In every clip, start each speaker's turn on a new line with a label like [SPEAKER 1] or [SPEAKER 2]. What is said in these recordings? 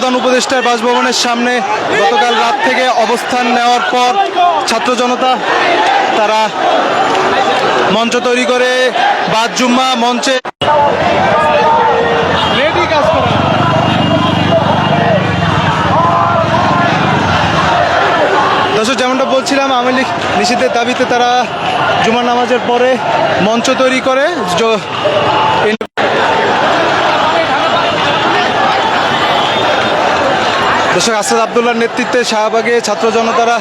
[SPEAKER 1] প্রধান উপদেষ্টার বাসভবনের সামনে গতকাল রাত থেকে অবস্থান নেওয়ার পর ছাত্র জনতা তারা মঞ্চ তৈরি করে বাদ জুম্মা মঞ্চে দর্শক যেমনটা বলছিলাম আওয়ামী লীগ নিষিদ্ধের দাবিতে তারা জুমার নামাজের পরে মঞ্চ তৈরি করে। দর্শক আসাদ আবদুল্লার নেতৃত্বে শাহবাগে ছাত্র জনতারা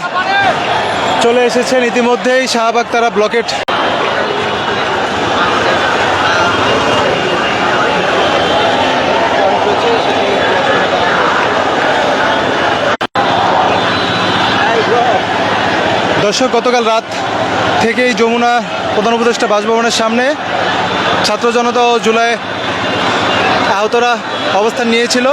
[SPEAKER 1] চলে এসেছেন। ইতিমধ্যেই শাহবাগ তারা ব্লকেট দর্শক, গতকাল রাত থেকেই যমুনা প্রধান উপদেষ্টা বাসভবনের সামনে ছাত্র জনতা ও জুলাই আহতরা অবস্থান নিয়েছিল।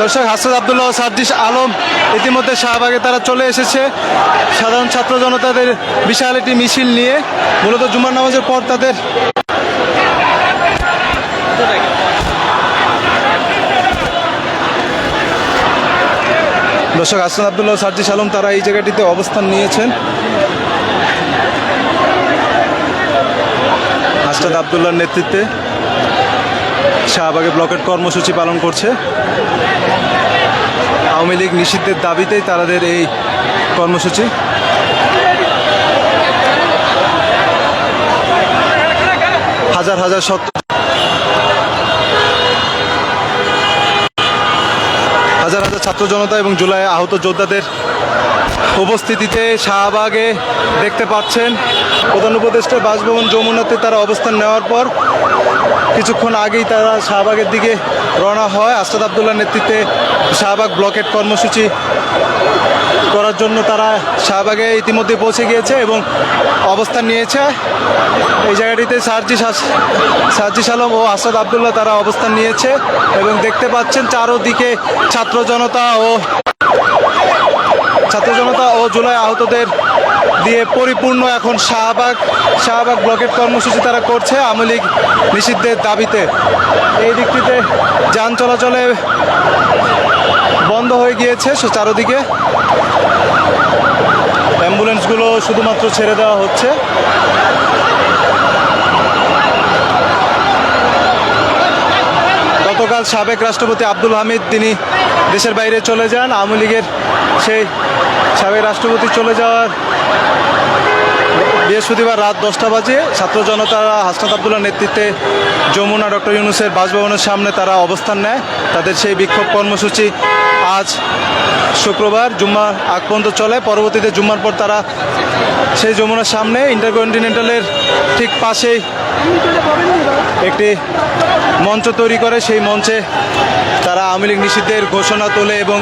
[SPEAKER 1] দর্শক হাসাদ আবদুল্লাহ সাদ্দিস আলম ইতিমধ্যে শাহবাগে তারা চলে এসেছে। সাধারণ ছাত্র জনতাদের বিশাল একটি মিছিল নিয়ে, মূলত জুমার নামাজের পর তাদের দর্শক হাসান আবদুল্লাহ সাদ্দিস আলম তারা এই জায়গাটিতে অবস্থান নিয়েছেন। হাসনাদ আবদুল্লাহর নেতৃত্বে শাহবাগে ব্লকেট কর্মসূচি পালন করছে। আওয়ামী লীগ নিষিদ্ধের দাবিতেই তাদের এই কর্মসূচি। হাজার হাজার শত হাজার হাজার ছাত্র জনতা এবং জুলাই আহত যোদ্ধাদের উপস্থিতিতে শাহবাগে দেখতে পাচ্ছেন প্রধান উপদেষ্টা বাসভবন যমুনাতে তারা অবস্থান নেওয়ার পর কিছুক্ষণ আগেই তারা শাহবাগের দিকে রওনা হয়। আসাদ আবদুল্লার নেতৃত্বে শাহবাগ ব্লকেট কর্মসূচি করার জন্য তারা শাহবাগে ইতিমধ্যে পৌঁছে গিয়েছে এবং অবস্থান নিয়েছে। এই জায়গাটিতে সার্জি সার্জিস আলম ও আসাদ আবদুল্লাহ তারা অবস্থান নিয়েছে এবং দেখতে পাচ্ছেন চারোদিকে ছাত্র জনতা ও ছাত্র জনতা ও জুলাই আহতদের দিয়ে পরিপূর্ণ এখন শাহবাগ শাহবাগ ব্লকেট কর্মসূচি তারা করছে আওয়ামী লীগ নিষিদ্ধের দাবিতে। এই দিকটিতে যান চলাচলে বন্ধ হয়ে গিয়েছে সে চারোদিকে। অ্যাম্বুলেন্সগুলো শুধুমাত্র ছেড়ে দেওয়া হচ্ছে। গতকাল সাবেক রাষ্ট্রপতি আব্দুল হামিদ, তিনি দেশের বাইরে চলে যান। আওয়ামী লীগের সেই সাবেক রাষ্ট্রপতি চলে যাওয়ার বৃহস্পতিবার রাত দশটা বাজে ছাত্র জনতারা হাসনাত আবদুল্লার নেতৃত্বে যমুনা ডক্টর ইউনুসের বাসভবনের সামনে তারা অবস্থান নেয়। তাদের সেই বিক্ষোভ কর্মসূচি আজ শুক্রবার জুম্মার আগ পর্যন্ত চলে। পরবর্তীতে জুম্মার পর তারা সেই যমুনার সামনে ইন্টারকন্টিনেন্টালের ঠিক পাশেই একটি মঞ্চ তৈরি করে। সেই মঞ্চে তারা আওয়ামী লীগ নিষিদ্ধের ঘোষণা তোলে এবং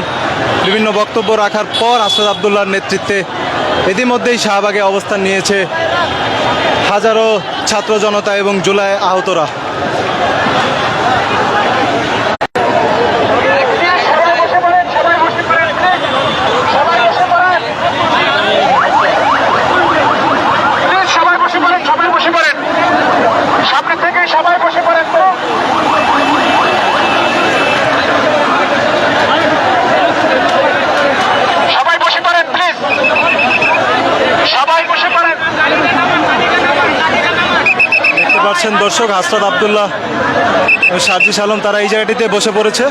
[SPEAKER 1] বিভিন্ন বক্তব্য রাখার পর আসাদ আবদুল্লার নেতৃত্বে ইতিমধ্যেই শাহবাগে অবস্থান নিয়েছে হাজারো ছাত্র জনতা এবং জুলাই আহতরা
[SPEAKER 2] সবাই বসে পড়েন সবাই বসে পড়েন সবাই বসে পড়েন প্লিজ সবাই বসে পড়েন সবাই বসে পড়েন সামনে থেকে সবাই বসে পড়েন তো সবাই বসে পড়েন প্লিজ সবাই বসে পড়েন
[SPEAKER 1] দেখতে পাচ্ছেন দর্শক হাসরাত আবদুল্লাহ সার্জিস আলম তারা এই জায়গাটিতে বসে পড়েছে।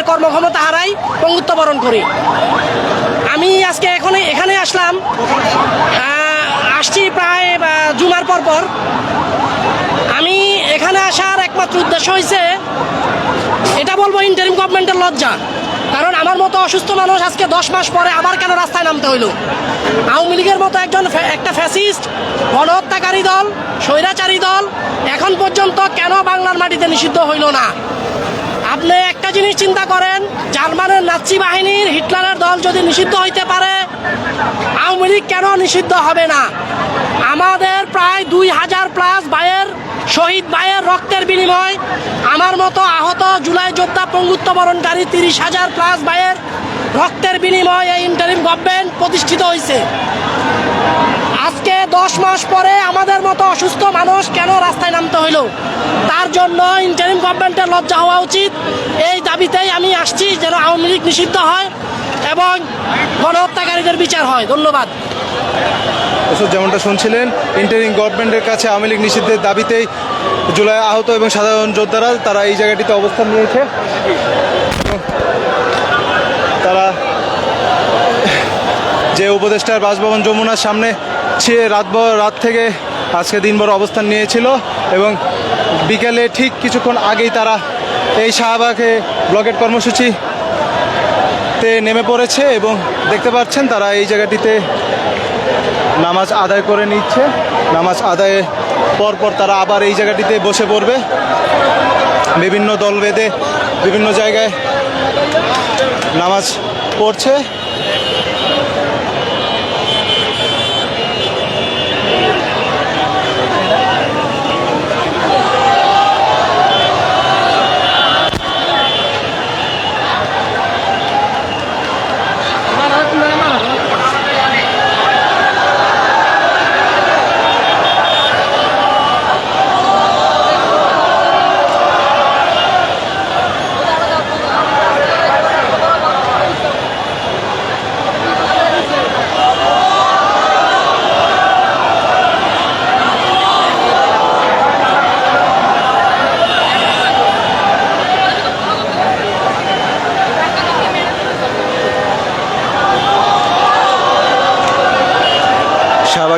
[SPEAKER 3] এক কর্মক্ষমতা হারাই পঙ্গুত্ব বরণ করি। আমি আজকে এখানে এখানে আসলাম। আসছি প্রায় জুমার পর পর। আমি এখানে আসার একমাত্র উদ্দেশ্য হয়েছে এটা বলব ইন্টারিম গভর্নমেন্টের লজ্জা। কারণ আমার মতো অসুস্থ মানুষ আজকে দশ মাস পরে আবার কেন রাস্তায় নামতে হইল? আওয়ামী লীগের মতো একজন একটা ফ্যাসিস্ট, গণহত্যাকারী দল, স্বৈরাচারী দল, এখন পর্যন্ত কেন বাংলার মাটিতে নিষিদ্ধ হইল না? আপনি একটা জিনিস চিন্তা করেন, জার্মানের নাৎসি বাহিনীর হিটলারের দল যদি নিষিদ্ধ হইতে পারে, আওয়ামী লীগ কেন নিষিদ্ধ হবে না? আমাদের প্রায় দুই হাজার প্লাস বায়ের শহীদ ভাইয়ের রক্তের বিনিময়, আমার মতো আহত জুলাই যোদ্ধা পঙ্গুত্ব বরণকারী তিরিশ হাজার প্লাস ভাইয়ের রক্তের বিনিময় এই ইন্টারিম গভর্নমেন্ট প্রতিষ্ঠিত হয়েছে দশ মাস পরে আমাদের মতো অসুস্থ মানুষ কেন রাস্তায় নামতে হইল? তার জন্য ইন্টারিম গভর্নমেন্টের লজ্জা হওয়া উচিত। এই দাবিতেই আমি আসছি যেন আওয়ামী লীগ নিষিদ্ধ হয় এবং গণহত্যাকারীদের বিচার হয়। ধন্যবাদ।
[SPEAKER 1] যেমনটা শুনছিলেন ইন্টারিং গভর্নমেন্টের কাছে আওয়ামী লীগ নিষিদ্ধের দাবিতেই জুলাই আহত এবং সাধারণ যোদ্ধারা তারা এই জায়গাটিতে অবস্থান নিয়েছে। তারা যে উপদেষ্টার বাসভবন যমুনার সামনে সে রাত রাত থেকে আজকে দিনভর অবস্থান নিয়েছিল এবং বিকেলে ঠিক কিছুক্ষণ আগেই তারা এই শাহবাগে ব্লকেট কর্মসূচি তে নেমে পড়েছে এবং দেখতে পাচ্ছেন তারা এই জায়গাটিতে নামাজ আদায় করে নিচ্ছে। নামাজ আদায়ে পরপর তারা আবার এই জায়গাটিতে বসে পড়বে। বিভিন্ন দল বেঁধে বিভিন্ন জায়গায় নামাজ পড়ছে।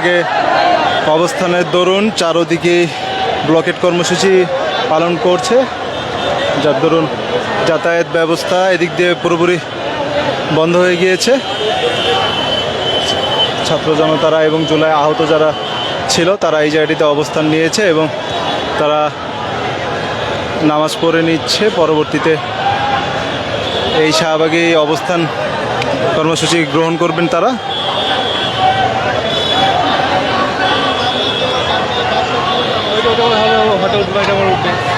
[SPEAKER 1] শাহবাগে অবস্থানের দরুন, চারোদিকে ব্লকেট কর্মসূচি পালন করছে। যার দরুন যাতায়াত ব্যবস্থা এদিক দিয়ে পুরোপুরি বন্ধ হয়ে গিয়েছে। ছাত্র জনতারা এবং জুলাই আহত যারা ছিল, তারা এই জায়গাটিতে অবস্থান নিয়েছে এবং তারা নামাজ পড়ে নিচ্ছে। পরবর্তীতে এই শাহবাগে অবস্থান কর্মসূচি গ্রহণ করবেন তারা।
[SPEAKER 4] todos vai dar uma luta.